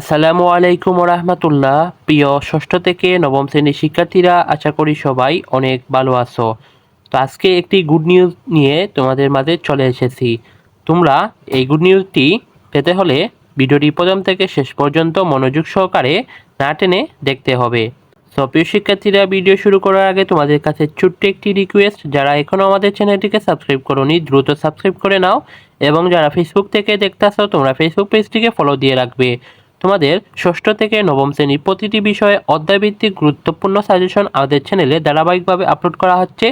আসসালামু আলাইকুম রহমতুল্লাহ প্রিয় ষষ্ঠ থেকে নবম শ্রেণির শিক্ষার্থীরা, আশা করি সবাই অনেক ভালো আছো। তো আজকে একটি গুড নিউজ নিয়ে তোমাদের মাঝে চলে এসেছি। তোমরা এই গুড নিউজটি পেতে হলে ভিডিওটি প্রথম থেকে শেষ পর্যন্ত মনোযোগ সহকারে না টেনে দেখতে হবে। তো প্রিয় শিক্ষার্থীরা ভিডিও শুরু করার আগে তোমাদের কাছে ছোট্ট একটি রিকোয়েস্ট যারা এখনও আমাদের চ্যানেলটিকে সাবস্ক্রাইব করোনি, দ্রুত সাবস্ক্রাইব করে নাও এবং যারা ফেসবুক থেকে দেখতে আসো, তোমরা ফেসবুক পেজটিকে ফলো দিয়ে রাখবে। তোমাদের ষষ্ঠ থেকে নবম শ্রেণির প্রতিটি বিষয়ে অধ্যায়ভিত্তিক গুরুত্বপূর্ণ সাজেশন আমাদের চ্যানেলে ধারাবাহিকভাবে আপলোড করা হচ্ছে।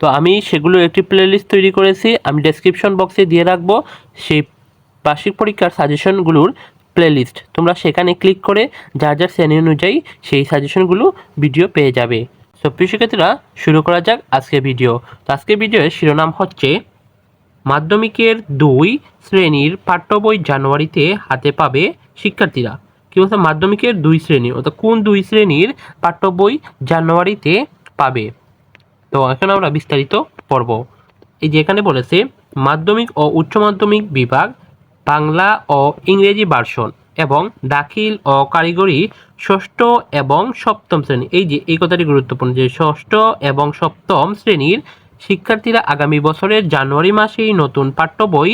তো আমি সেগুলোর একটি প্লেলিস্ট তৈরি করেছি, আমি ডেসক্রিপশন বক্সে দিয়ে রাখব সেই বার্ষিক পরীক্ষার সাজেশনগুলোর প্লেলিস্ট তোমরা সেখানে ক্লিক করে যার যার শ্রেণি অনুযায়ী সেই সাজেশনগুলো ভিডিও পেয়ে যাবে। সো প্রিয় শিক্ষার্থীরা, শুরু করা যাক আজকের ভিডিও তো আজকের ভিডিওর শিরোনাম হচ্ছে, মাধ্যমিকের দুই শ্রেণির পাঠ্য বই জানুয়ারিতে হাতে পাবে শিক্ষার্থীরা, কি বলছে মাধ্যমিকের দুই শ্রেণি, অর্থাৎ কোন দুই শ্রেণির পাঠ্য বই জানুয়ারিতে পাবে? তো এখন আমরা বিস্তারিত পড়ব। এই যে এখানে বলেছে, মাধ্যমিক ও উচ্চ মাধ্যমিক বিভাগ, বাংলা ও ইংরেজি ভার্সন এবং দাখিল ও কারিগরি ষষ্ঠ এবং সপ্তম শ্রেণি। এই যে, এই কথাটি গুরুত্বপূর্ণ যে, ষষ্ঠ এবং সপ্তম শ্রেণির শিক্ষার্থীরা আগামী বছরের জানুয়ারি মাসেই নতুন পাঠ্য বই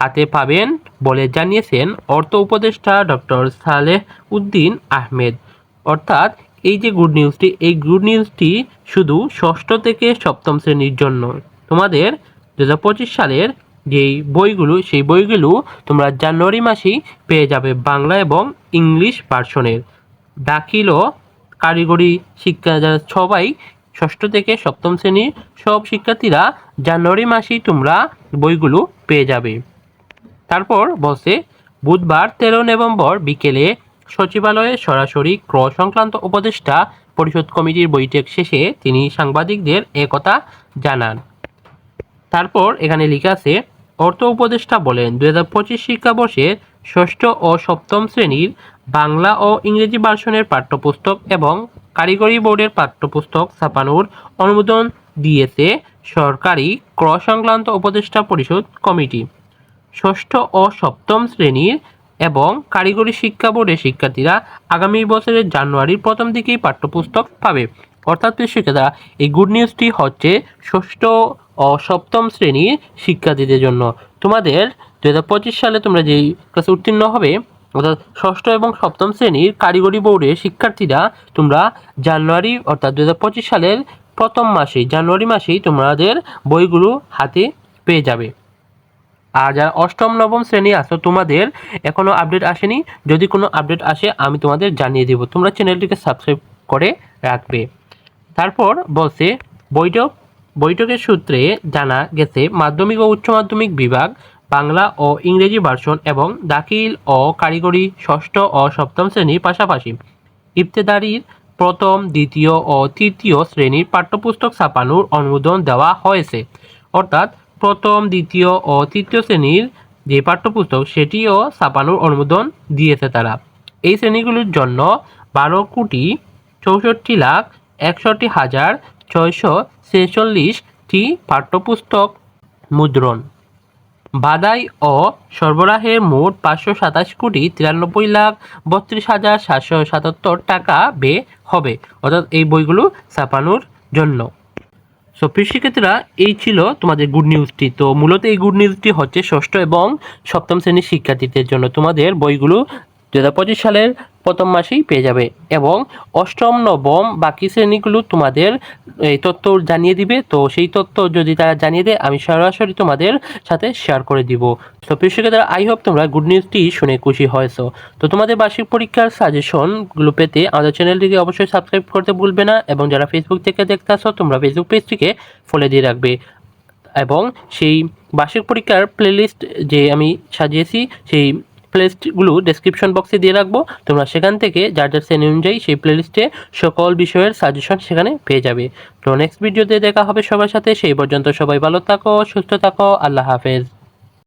হাতে পাবেন বলে জানিয়েছেন অর্থ উপদেষ্টা ডক্টর সালেহ উদ্দিন আহমেদ। অর্থাৎ এই যে গুড নিউজটি, এই গুড নিউজটি শুধু ষষ্ঠ থেকে সপ্তম শ্রেণির জন্য। তোমাদের দু হাজার পঁচিশ সালের যেই বইগুলো, সেই বইগুলো তোমরা জানুয়ারি মাসেই পেয়ে যাবে বাংলা এবং ইংলিশ ভার্সনের। দাখিল ও কারিগরি শিক্ষা যারা সবাই ষষ্ঠ থেকে সপ্তম শ্রেণির সব শিক্ষার্থীরা জানুয়ারি মাসেই তোমরা বইগুলো পেয়ে যাবে। তারপর বসে বুধবার তেরো নভেম্বর বিকেলে সচিবালয়ে সরাসরি ক্র সংক্রান্ত উপদেষ্টা পরিষদ কমিটির বৈঠক শেষে তিনি সাংবাদিকদের একথা জানান। তারপর এখানে লেখা আছে, অর্থ উপদেষ্টা বলেন দু হাজার পঁচিশ শিক্ষাবর্ষের ষষ্ঠ ও সপ্তম শ্রেণির বাংলা ও ইংরেজি ভার্সনের পাঠ্যপুস্তক এবং কারিগরি বোর্ডের পাঠ্যপুস্তক ছাপানোর অনুমোদন দিয়েছে সরকারি ক্র সংক্রান্ত উপদেষ্টা পরিষদ কমিটি। ষষ্ঠ ও সপ্তম শ্রেণির এবং কারিগরি শিক্ষা বোর্ডের শিক্ষার্থীরা আগামী বছরের জানুয়ারির প্রথম দিকেই পাঠ্যপুস্তক পাবে। অর্থাৎ শিক্ষার্থীরা এই গুড নিউজটি হচ্ছে ষষ্ঠ ও সপ্তম শ্রেণির শিক্ষার্থীদের জন্য। তোমাদের দু হাজার পঁচিশ সালে তোমরা যেই ক্লাসে উত্তীর্ণ হবে, অর্থাৎ ষষ্ঠ এবং সপ্তম শ্রেণির কারিগরি বোর্ডের শিক্ষার্থীরা তোমরা জানুয়ারি, অর্থাৎ দু হাজার পঁচিশ সালের প্রথম মাসেই, জানুয়ারি মাসেই তোমাদের বইগুলো হাতে পেয়ে যাবে। আর যারা অষ্টম, নবম শ্রেণি আছো, তোমাদের এখনও আপডেট আসেনি, যদি কোনো আপডেট আসে, আমি তোমাদের জানিয়ে দেব। তোমরা চ্যানেলটিকে সাবস্ক্রাইব করে রাখবে। তারপর বলছে, বৈঠক বৈঠকের সূত্রে জানা গেছে, মাধ্যমিক ও উচ্চ মাধ্যমিক বিভাগ, বাংলা ও ইংরেজি ভার্সন এবং দাখিল ও কারিগরি ষষ্ঠ ও সপ্তম শ্রেণির পাশাপাশি ইফতেদারির প্রথম, দ্বিতীয় ও তৃতীয় শ্রেণির পাঠ্যপুস্তক ছাপানোর অনুমোদন দেওয়া হয়েছে। অর্থাৎ প্রথম, দ্বিতীয় ও তৃতীয় শ্রেণির যে পাঠ্যপুস্তক, সেটিও ছাপানোর অনুমোদন দিয়েছে তারা। এই শ্রেণীগুলির জন্য বারো কোটি চৌষট্টি লাখ একষট্টি হাজার ছয়শো ছেচল্লিশটি পাঠ্যপুস্তক মুদ্রণ। বাদাই ও সরবরাহের মোট পাঁচশো সাতাশ কোটি তিরানব্বই লাখ বত্রিশ হাজার সাতশো সাতাত্তর টাকা ব্যয় হবে। অর্থাৎ এই বইগুলো ছাপানোর জন্য। সো শিক্ষার্থীরা এই ছিল তোমাদের গুড নিউজটি তো, মূলত এই গুড নিউজটি হচ্ছে ষষ্ঠ এবং সপ্তম শ্রেণির শিক্ষার্থীদের জন্য তোমাদের বইগুলো দু হাজার পঁচিশ সালের প্রথম মাসেই পেয়ে যাবে এবং অষ্টম নবম বাকি শ্রেণীগুলো তোমাদের এই তথ্য জানিয়ে দিবে। তো সেই তথ্য যদি তারা জানিয়ে দেয়, আমি সরাসরি তোমাদের সাথে শেয়ার করে দিব। তো প্রিয় আই হোপ তোমরা গুড নিউজটি শুনে খুশি হয়েছো। তো তোমাদের বার্ষিক পরীক্ষার সাজেশনগুলো পেতে আমাদের চ্যানেলটিকে অবশ্যই সাবস্ক্রাইব করতে ভুলবে না এবং যারা ফেসবুক থেকে দেখতে আসো, তোমরা ফেসবুক পেজটিকে ফলো দিয়ে রাখবে। এবং সেই বার্ষিক পরীক্ষার প্লেলিস্ট যে আমি সাজিয়েছি, সেই প্লেলিস্টগুলো ডেসক্রিপশন বক্সে দিয়ে রাখব। তোমরা সেখান থেকে যার যার শ্রেণি অনুযায়ী সেই প্লেলিস্টে সকল বিষয়ের সাজেশন সেখানে পেয়ে যাবে। তো নেক্সট ভিডিওতে দেখা হবে সবার সাথে। সেই পর্যন্ত সবাই ভালো থাকো, সুস্থ থাকো, আল্লাহ হাফেজ।